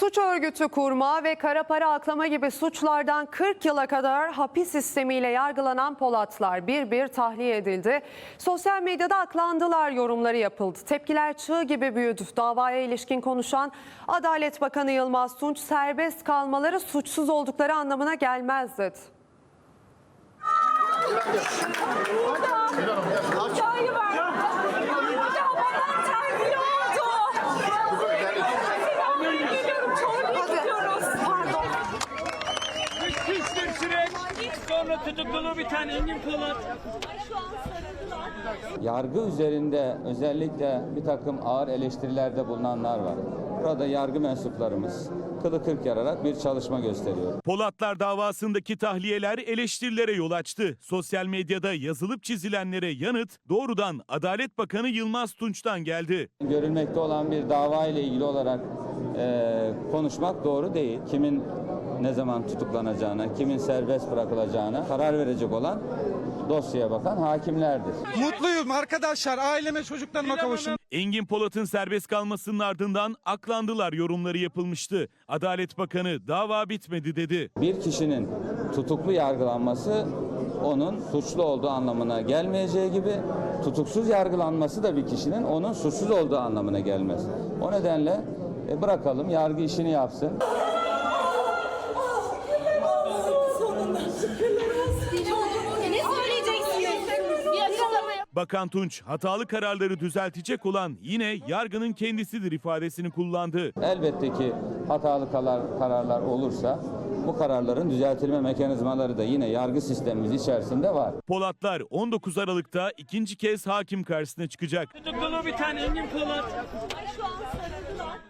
Suç örgütü kurma ve kara para aklama gibi suçlardan 40 yıla kadar hapis sistemiyle yargılanan Polatlar bir bir tahliye edildi. Sosyal medyada aklandılar yorumları yapıldı. Tepkiler çığ gibi büyüdü. Davaya ilişkin konuşan Adalet Bakanı Yılmaz Tunç serbest kalmaları suçsuz oldukları anlamına gelmez dedi. Sonra tutukluluğu bir tane Engin Polat. Yargı üzerinde özellikle bir takım ağır eleştirilerde bulunanlar var. Burada yargı mensuplarımız kılı kırk yararak bir çalışma gösteriyor. Polatlar davasındaki tahliyeler eleştirilere yol açtı. Sosyal medyada yazılıp çizilenlere yanıt doğrudan Adalet Bakanı Yılmaz Tunç'tan geldi. Görülmekte olan bir dava ile ilgili olarak eee, konuşmak doğru değil. Kimin ne zaman tutuklanacağına, kimin serbest bırakılacağına karar verecek olan dosyaya bakan hakimlerdir. Mutluyum arkadaşlar. Aileme çocuklarıma kavuştum. Engin Polat'ın serbest kalmasının ardından aklandılar yorumları yapılmıştı. Adalet Bakanı dava bitmedi dedi. Bir kişinin tutuklu yargılanması onun suçlu olduğu anlamına gelmeyeceği gibi tutuksuz yargılanması da bir kişinin onun suçsuz olduğu anlamına gelmez. O nedenle e, bırakalım yargı işini yapsın. Bakan Tunç hatalı kararları düzeltecek olan yine yargının kendisidir ifadesini kullandı. Elbette ki hatalı karar- kararlar olursa bu kararların düzeltilme mekanizmaları da yine yargı sistemimiz içerisinde var. Polatlar 19 Aralık'ta ikinci kez hakim karşısına çıkacak. Tutukluluğu bir tane Engin Polat. Şu an sarıldı.